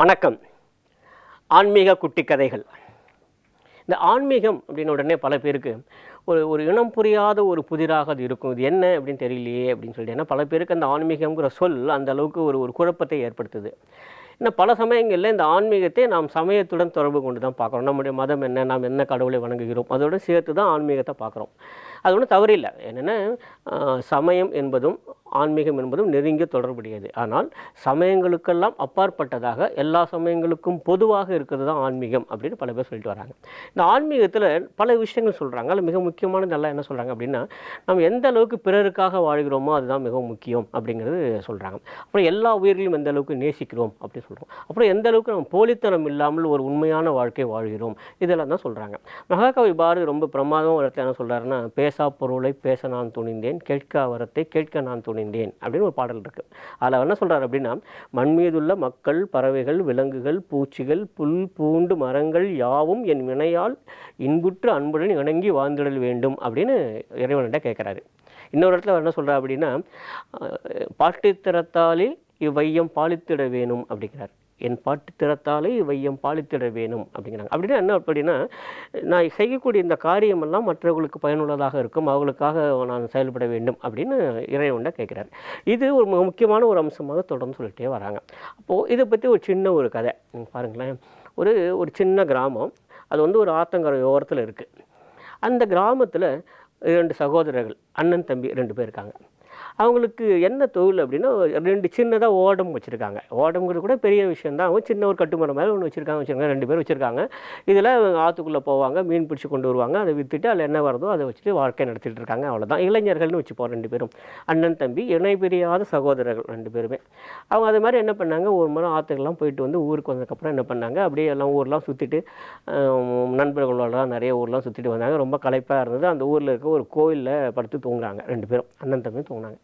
வணக்கம். ஆன்மீக குட்டி கதைகள் இந்த ஆன்மீகம் அப்படின்னு உடனே பல பேருக்கு ஒரு ஒரு இனம் புரியாத ஒரு புதிராக அது இருக்கும். இது என்ன அப்படின்னு தெரியலையே அப்படின்னு சொல்லிட்டு. ஏன்னா பல பேருக்கு அந்த ஆன்மீகம்ங்கிற சொல் அந்த அளவுக்கு ஒரு ஒரு குழப்பத்தை ஏற்படுத்துது. இன்னும் பல சமயங்களில் இந்த ஆன்மீகத்தை நாம் சமயத்துடன் தொடர்பு கொண்டு தான் பார்க்குறோம். நம்முடைய மதம் என்ன நாம் என்ன கடவுளை வணங்குகிறோம் அதோடு சேர்த்து தான் ஆன்மீகத்தை பார்க்குறோம். அது ஒன்றும் தவறில்லை. என்னென்னா சமயம் என்பதும் ஆன்மீகம் என்பதும் நெருங்கிய தொடர்புடையது. ஆனால் சமயங்களுக்கெல்லாம் அப்பாற்பட்டதாக எல்லா சமயங்களுக்கும் பொதுவாக இருக்கிறது தான் ஆன்மீகம் அப்படின்னு பல பேர் சொல்லிட்டு வராங்க. இந்த ஆன்மீகத்தில் பல விஷயங்கள் சொல்கிறாங்க அதில் மிக முக்கியமானது எல்லாம் என்ன சொல்கிறாங்க அப்படின்னா நம்ம எந்த அளவுக்கு பிறருக்காக வாழ்கிறோமோ அதுதான் மிகவும் முக்கியம் அப்படிங்கிறது சொல்கிறாங்க அப்புறம் எல்லா உயிர்களையும் எந்த அளவுக்கு நேசிக்கிறோம் அப்படின்னு சொல்கிறோம் அப்புறம் எந்த அளவுக்கு நம்ம போலித்தனம் இல்லாமல் ஒரு உண்மையான வாழ்க்கை வாழ்கிறோம்? இதெல்லாம் தான் சொல்கிறாங்க மகாகவி பாரதி ரொம்ப பிரமாதம் ஒரு இடத்துல என்ன சொல்கிறாருன்னா பேசா பொருளை பேச நான் துணிந்தேன் கேட்க வரத்தை கேட்க நான் துணி நின்றேன் அப்படின்னு ஒரு பாடல் இருக்குது அதில் என்ன சொல்கிறார் அப்படின்னா மண் மீதுள்ள மக்கள் பறவைகள் விலங்குகள் பூச்சிகள் புல் பூண்டு மரங்கள் யாவும் என் வினையால் இன்புற்று அன்புடன் இணங்கி வாழ்ந்திடல் வேண்டும் அப்படின்னு இறைவன்கிட்ட கேட்குறாரு இன்னொரு இடத்துல அவர் என்ன சொல்கிறார் அப்படின்னா அஹ், பாட்டுத்திறத்தாலே இவ்வையம் பாலித்திட வேணும் அப்படிங்கிறார். என் பாட்டு திறத்தாலே வையம் பாலித்திட வேணும் அப்படிங்கிறாங்க. அப்படின்னா என்ன அப்படின்னா நான் செய்யக்கூடிய இந்த காரியமெல்லாம் மற்றவர்களுக்கு பயனுள்ளதாக இருக்கும் அவர்களுக்காக நான் செயல்பட வேண்டும் அப்படின்னு இறைவன்ட கேட்குறாரு. இது ஒரு முக்கியமான ஒரு அம்சமாக தொடர்ந்து சொல்லிகிட்டே வராங்க. அப்போது இதை பற்றி ஒரு சின்ன ஒரு கதை. பாருங்களேன். ஒரு ஒரு சின்ன கிராமம். அது வந்து ஒரு ஆத்தங்கரை ஓரத்தில் இருக்குது அந்த கிராமத்தில் இரண்டு சகோதரர்கள் அண்ணன் தம்பி ரெண்டு பேர் இருக்காங்க. அவங்களுக்கு என்ன தொழில் அப்படின்னா ரெண்டு சின்னதாக ஓடம் வச்சுருக்காங்க. ஓடம்ங்கிறது கூட பெரிய விஷயம் தான் அவங்க சின்ன ஒரு கட்டுமரம் மாதிரி ஒன்று வச்சுருக்காங்க வச்சுருக்காங்க ரெண்டு பேர் வச்சுருக்காங்க. இதில் ஆற்றுக்குள்ளே போவாங்க மீன் பிடிச்சி கொண்டு வருவாங்க. அதை விற்றுட்டு அதில் என்ன வருதோ அதை வச்சுட்டு வாழ்க்கை நடத்திட்டு இருக்காங்க. அவ்வளோதான் இளைஞர்கள்னு வச்சுப்போம் ரெண்டு பேரும். அண்ணன் தம்பி இணை பிரியாத சகோதரர்கள் ரெண்டு பேருமே. அவங்க அது மாதிரி என்ன பண்ணாங்க? ஒரு முறை ஆற்றுக்கெல்லாம் போயிட்டு வந்து ஊருக்கு வந்ததுக்கப்புறம் என்ன பண்ணாங்க? அப்படியே எல்லாம் ஊர்லாம் சுற்றிட்டு நண்பர்களோடலாம் நிறைய ஊர்லாம் சுற்றிட்டு வந்தாங்க. ரொம்ப களைப்பாக இருந்தது. அந்த ஊரில் இருக்க ஒரு கோயிலில் படுத்து தூங்குறாங்க ரெண்டு பேரும். அண்ணன் தம்பி தூங்குனாங்க.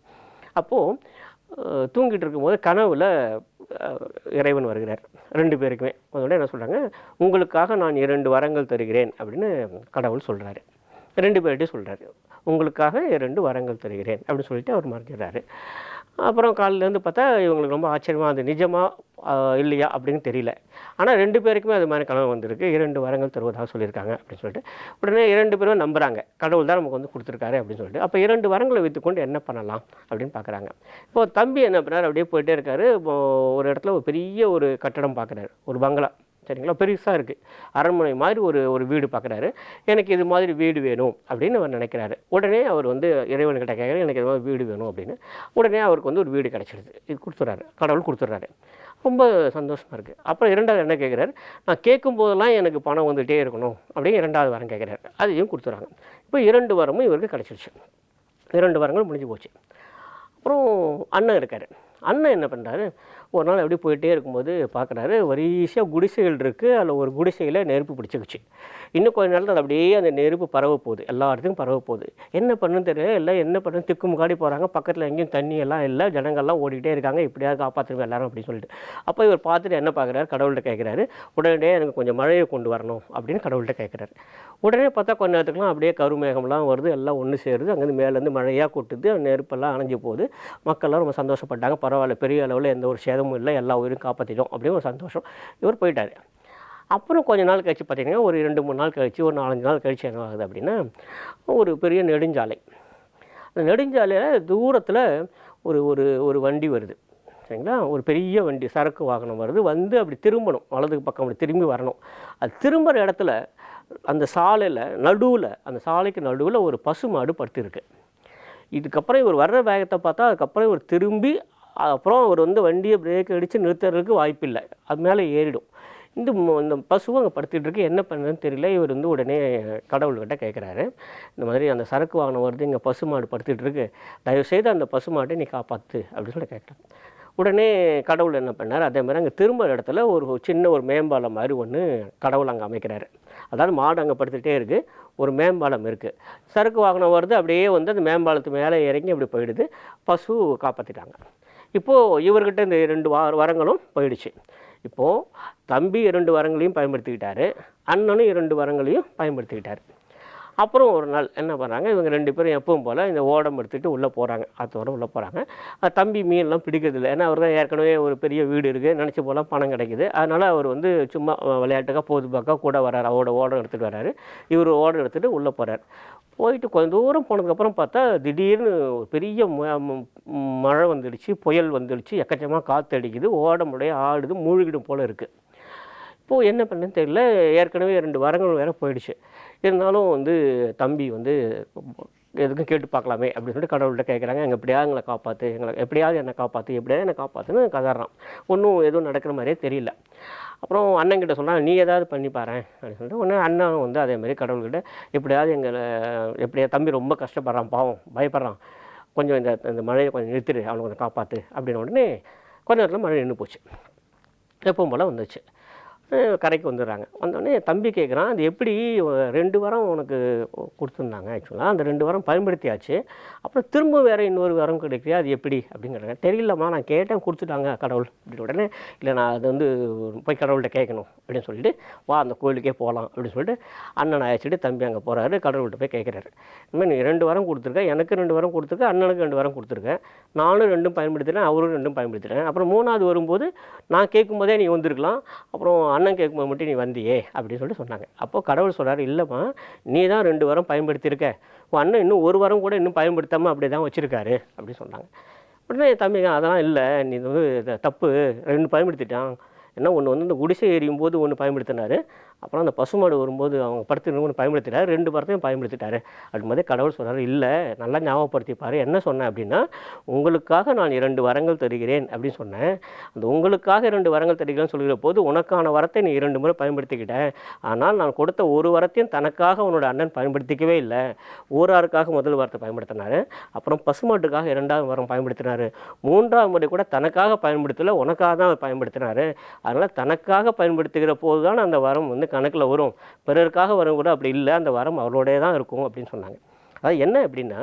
அப்போது தூங்கிட்டு இருக்கும்போது கனவுல இறைவன் வருகிறார். ரெண்டு பேருக்குமே. அதோட என்ன சொல்கிறாங்க உங்களுக்காக நான் இரண்டு வரங்கள் தருகிறேன் அப்படின்னு கடவுள் சொல்கிறாரு ரெண்டு பேர்கிட்டையும் சொல்கிறாரு உங்களுக்காக இரண்டு வரங்கள் தருகிறேன் அப்படின்னு சொல்லிட்டு அவர் மறைஞ்சிடுறாரு அப்புறம் காலிலேருந்து பார்த்தா இவங்களுக்கு ரொம்ப ஆச்சரியமாக அது நிஜமா இல்லையா அப்படின்னு தெரியல. ஆனால் ரெண்டு பேருக்குமே அது மாதிரி கனவு வந்திருக்கு. இரண்டு வரங்கள் தருவதாக சொல்லியிருக்காங்க அப்படின்னு சொல்லிட்டு. உடனே இரண்டு பேரும் நம்புகிறாங்க கடவுள் தான் நமக்கு வந்து கொடுத்துருக்காரு அப்படின்னு சொல்லிட்டு. அப்போ இரண்டு வரங்களை வைத்துக்கொண்டு என்ன பண்ணலாம் அப்படின்னு பார்க்குறாங்க இப்போது தம்பி என்ன பண்ணார் அப்படியே போயிட்டே இருக்காரு. இப்போ ஒரு இடத்துல ஒரு பெரிய ஒரு கட்டடம் பார்க்குறாரு ஒரு பங்களா. சரிங்களா? பெருசாக இருக்குது அரண்மனை மாதிரி ஒரு ஒரு வீடு பார்க்குறாரு எனக்கு இது மாதிரி வீடு வேணும் அப்படின்னு அவர் நினைக்கிறாரு. உடனே அவர் வந்து இறைவன்கிட்ட கேட்குறாரு எனக்கு இது மாதிரி வீடு வேணும் அப்படின்னு. உடனே அவருக்கு வந்து ஒரு வீடு கிடச்சிடுது இது கொடுத்துட்றாரு கடவுள் கொடுத்துட்றாரு ரொம்ப சந்தோஷமாக இருக்குது அப்புறம் இரண்டாவது என்ன கேட்குறாரு நான் கேட்கும் போதெல்லாம் எனக்கு பணம் வந்துகிட்டே இருக்கணும் அப்படின்னு இரண்டாவது வரம் கேட்குறாரு அதையும் கொடுத்துட்றாங்க இப்போ இரண்டு வாரமும் இவருக்கு கிடச்சிருச்சு. இரண்டு வாரங்கள் முடிஞ்சு போச்சு. அப்புறம் அண்ணன் இருக்கார். அண்ணன் என்ன பண்ணுறாரு ஒரு நாள் அப்படியே போயிட்டே இருக்கும்போது பார்க்குறாரு வரிசையாக குடிசைகள் இருக்குது அதில் ஒரு குடிசையில் நெருப்பு பிடிச்சிக்கிச்சு. இன்னும் கொஞ்ச நேரத்தில் அது அப்படியே அந்த நெருப்பு பரவ போகுது எல்லா இடத்துக்கும் பரவ போகுது. என்ன பண்ணுன்னு தெரியல எல்லாம் என்ன பண்ணுன்னு திக்கு முக்காடி போகிறாங்க பக்கத்தில் எங்கேயும் தண்ணி எல்லாம் இல்லை ஜனங்கள்லாம் ஓடிக்கிட்டே இருக்காங்க இப்படியாவது காப்பாற்றுங்க எல்லாரும் அப்படின்னு சொல்லிட்டு. அப்போ இவர் பார்த்துட்டு என்ன பார்க்குறாரு கடவுள்கிட்ட கேட்குறாரு உடனே எனக்கு கொஞ்சம் மழையை கொண்டு வரணும் அப்படின்னு கடவுள்கிட்ட கேட்குறாரு. உடனே பார்த்தா கொஞ்ச நேரத்துக்குலாம் அப்படியே கருமேகம்லாம் வருது எல்லாம் ஒன்று சேருது அங்கேருந்து மேலேருந்து மழையாக கொட்டுது அந்த நெருப்பெல்லாம் அணைஞ்சு போகுது. மக்கள்லாம் ரொம்ப சந்தோஷப்பட்டாங்க பரவாயில்ல பெரிய அளவில் எந்த ஒரு சேதமும் இல்லை எல்லா உயிரும் காப்பாற்றிட்டோம் அப்படின்னு ஒரு சந்தோஷம் இவர் போயிட்டார். அப்புறம் கொஞ்ச நாள் கழிச்சு பார்த்தீங்கன்னா ஒரு ரெண்டு மூணு நாள் கழித்து ஒரு நாலஞ்சு நாள் கழிச்சு என்ன ஆகுது அப்படின்னா ஒரு பெரிய நெடுஞ்சாலை. அந்த நெடுஞ்சாலையில் தூரத்தில் ஒரு ஒரு ஒரு வண்டி வருது. சரிங்களா? ஒரு பெரிய வண்டி சரக்கு வாகனம் வருது. வந்து அப்படி திரும்பணும். வலதுக்கு பக்கம் அப்படி திரும்பி வரணும். அது திரும்புகிற இடத்துல அந்த சாலையில் நடுவில் அந்த சாலைக்கு நடுவில் ஒரு பசு மாடு படுத்திருக்கு. இதுக்கப்புறம் இவர் வர்ற வேகத்தை பார்த்தா அதுக்கப்புறம் இவர் திரும்பி அப்புறம் அவர் வந்து வண்டியை பிரேக் அடித்து நிறுத்துறதுக்கு வாய்ப்பில்லை. அது மேலே ஏறிடும். இந்த இந்த பசுவும் அங்கே படுத்துட்டு இருக்கு. என்ன பண்ணுறதுன்னு தெரியல. இவர் வந்து உடனே கடவுள்கிட்ட கேட்குறாரு இந்த மாதிரி அந்த சரக்கு வாகனம் வருது. இங்கே பசு மாடு படுத்துட்டு இருக்கு. தயவுசெய்து அந்த பசு மாட்டை நீ காப்பாற்று அப்படின்னு சொல்லி கேட்குறாங்க உடனே கடவுள் என்ன பண்ணார்? அதே மாதிரி அங்கே திரும்ப இடத்துல ஒரு சின்ன ஒரு மேம்பாலம் மாதிரி ஒன்று கடவுள் அங்கே அமைக்கிறாரு. அதாவது மாடு அங்கே படுத்துகிட்டே இருக்குது ஒரு மேம்பாலம் இருக்குது சரக்கு வாகனம் வருது. அப்படியே வந்து அந்த மேம்பாலத்து மேலே இறங்கி அப்படி போயிடுது. பசு காப்பாற்றிட்டாங்க இப்போது இவர்கிட்ட இந்த ரெண்டு வா வரங்களும் போயிடுச்சு. இப்போது தம்பி இரண்டு வரங்களையும் பயன்படுத்திக்கிட்டாரு அண்ணனும் இரண்டு வரங்களையும் பயன்படுத்திக்கிட்டார். அப்புறம் ஒரு நாள் என்ன பண்ணுறாங்க இவங்க ரெண்டு பேரும் எப்பவும் போல் இந்த ஓடம் எடுத்துகிட்டு உள்ளே போகிறாங்க ஆத்தோட உள்ளே போகிறாங்க தம்பி மீன்லாம் பிடிக்கிறதில்ல. ஏன்னா அவர் தான் ஏற்கனவே ஒரு பெரிய வீடு இருக்குது நினச்சி போகலாம் பணம் கிடைக்குது. அதனால் அவர் வந்து சும்மா விளையாட்டுக்காக பொதுபாக்காக கூட வர்றாரு அவரோட ஓடம் எடுத்துகிட்டு வர்றாரு இவர் ஓடம் எடுத்துகிட்டு உள்ளே போகிறார் போயிட்டு கொஞ்சம் தூரம் போனதுக்கப்புறம் பார்த்தா திடீர்னு பெரிய ம- மழை வந்துடுச்சு புயல் வந்துடுச்சு எக்கச்சமாக காற்று அடிக்குது ஓடமுடைய ஆடுது மூழ்கிடும் போல் இருக்குது இப்போது என்ன பண்ணுன்னு தெரியல. ஏற்கனவே ரெண்டு வாரங்கள் வேறு போயிடுச்சு. இருந்தாலும் வந்து தம்பி வந்து எதுக்கும் கேட்டு பார்க்கலாமே அப்படின்னு சொல்லிட்டு கடவுள்கிட்ட கேட்குறாங்க. எங்கள் எப்படியாவது எங்களை காப்பாற்று எங்களை எப்படியாவது என்னை காப்பாற்று எப்படியாவது என்னை காப்பாற்றுன்னு கதறான். ஒன்றும் எதுவும் நடக்கிற மாதிரியே தெரியல. அப்புறம் அண்ணன்கிட்ட சொன்னால் நீ ஏதாவது பண்ணி பாரு அப்படின்னு சொல்லிட்டு உடனே அண்ணன் வந்து அதே மாதிரி கடவுள்கிட்ட எப்படியாவது எங்களை எப்படியா தம்பி ரொம்ப கஷ்டப்படுறான் பாவம் பயப்படுறான். கொஞ்சம் இந்த இந்த மழையை கொஞ்சம் நிறுத்திடு அவனை கொஞ்சம் காப்பாற்று அப்படின்னு உடனே கொஞ்ச நேரத்தில் மழை நின்று போச்சு. எப்பவும் போல் வந்துச்சு. கரைக்கு வந்துடுறாங்க. வந்தோடனே தம்பி கேட்குறான் அது எப்படி ரெண்டு வாரம் உனக்கு கொடுத்துருந்தாங்க ஆக்சுவலாக அந்த ரெண்டு வாரம் பயன்படுத்தியாச்சு. அப்புறம் திரும்ப வேறு இன்னொரு வாரம் கிடைக்குது அது எப்படி? அப்படிங்கிறாங்க. தெரியலம்மா நான் கேட்டேன் கொடுத்துட்டாங்க கடவுள். அப்படின்னு உடனே இல்லை நான் அது வந்து போய் கடவுள்கிட்ட கேட்கணும் அப்படின்னு சொல்லிட்டு வா அந்த கோயிலுக்கே போகலாம் அப்படின்னு சொல்லிட்டு அண்ணனை அழைச்சிட்டு தம்பி அங்கே போகிறாரு கடவுள்கிட்ட போய் கேட்குறாரு. இனிமேல் நீ ரெண்டு வாரம் கொடுத்துருக்க எனக்கு ரெண்டு வாரம் கொடுத்துருக்க அண்ணனுக்கு ரெண்டு வாரம் கொடுத்துருக்கேன் நானும் ரெண்டும் பயன்படுத்துகிறேன் அவரும் ரெண்டும் பயன்படுத்துகிறேன் அப்புறம் மூணாவது வரும்போது நான் கேட்கும்போதே நீ வந்திருக்கலாம். அப்புறம் அண்ணன் கேட்கும்போது மட்டும் நீ வந்தியே அப்படின்னு சொல்லிட்டு சொன்னாங்க. அப்போ கடவுள் சொல்கிறார் இல்லைம்மா நீ தான் ரெண்டு வாரம் பயன்படுத்தியிருக்க. உன் அண்ணன் இன்னும் ஒரு வாரம் கூட இன்னும் பயன்படுத்தாமல் அப்படி தான் வச்சுருக்காரு அப்படின்னு சொன்னாங்க. உடனே தம்பிங்க அதெல்லாம் இல்லை நீ இது வந்து தப்பு ரெண்டு பயன்படுத்திட்டான். ஏன்னா ஒன்று வந்து இந்த குடிசை எரியும் போது ஒன்று பயன்படுத்தினார். அப்புறம் அந்த பசுமாடு வரும்போது அவங்க படுத்து ஒன்று பயன்படுத்திட்டாரு. ரெண்டு படத்தையும் பயன்படுத்திட்டாரு. அப்படி கடவுள் சொன்னார் இல்லை நல்லா ஞாபகப்படுத்திப்பார். என்ன சொன்னேன் அப்படின்னா உங்களுக்காக நான் இரண்டு வரங்கள் தருகிறேன் அப்படின்னு சொன்னேன். அந்த உங்களுக்காக இரண்டு வரங்கள் தருகிறேன்னு சொல்கிற போது உனக்கான வரத்தை நீ இரண்டு முறை பயன்படுத்திக்கிட்டேன் ஆனால் நான் கொடுத்த ஒரு வரத்தையும் தனக்காக உன்னோட அண்ணன் பயன்படுத்திக்கவே இல்லை. ஊராருக்காக முதல் வாரத்தை பயன்படுத்தினாரு. அப்புறம் பசுமாட்டுக்காக இரண்டாவது வாரம் பயன்படுத்தினாரு. மூன்றாவது முறை கூட தனக்காக பயன்படுத்தலை உனக்காக தான் அவர் அதனால் தனக்காக பயன்படுத்துகிற போது தான் அந்த வரம் வந்து கணக்கில் வரும். பிறருக்காக வரும் கூட அப்படி இல்லை. அந்த வரம் அவரோடே தான் இருக்கும் அப்படின்னு சொன்னாங்க. அது என்ன அப்படின்னா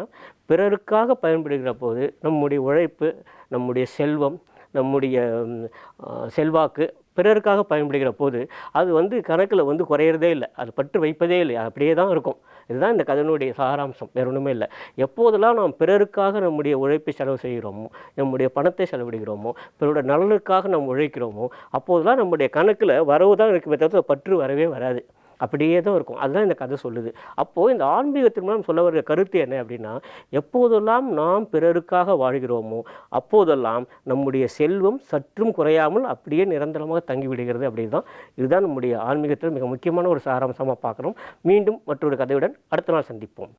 பிறருக்காக பயன்படுகிற போது நம்முடைய உழைப்பு நம்முடைய செல்வம் நம்முடைய செல்வாக்கு பிறருக்காக பயன்படுகிற போது அது வந்து கணக்கில் வந்து குறையிறதே இல்லை. அது பற்று வைப்பதே இல்லை. அப்படியே தான் இருக்கும். இதுதான் இந்த கதனுடைய சாராம்சம் வேற ஒன்றுமே இல்லை. எப்போதெல்லாம் நாம் பிறருக்காக நம்முடைய உழைப்பை செலவு செய்கிறோமோ நம்முடைய பணத்தை செலவிடுகிறோமோ பிறருடைய நலனுக்காக நாம் உழைக்கிறோமோ அப்போதெல்லாம் நம்முடைய கணக்கில் வரவு தான் இருக்குமே தவிர பற்று வரவே வராது. அப்படியே தான் இருக்கும். அதுதான் இந்த கதை சொல்லுது. அப்போது இந்த ஆன்மீகத்தின் மூலம் சொல்ல வருகிற கருத்து என்ன அப்படின்னா எப்போதெல்லாம் நாம் பிறருக்காக வாழ்கிறோமோ அப்போதெல்லாம் நம்முடைய செல்வம் சற்றும் குறையாமல் அப்படியே நிரந்தரமாக தங்கிவிடுகிறது அப்படின்னு தான் இதுதான் நம்முடைய ஆன்மீகத்தில் மிக முக்கியமான ஒரு சாராம்சமாக பார்க்குறோம். மீண்டும் மற்றொரு கதையுடன் அடுத்த நாள் சந்திப்போம்.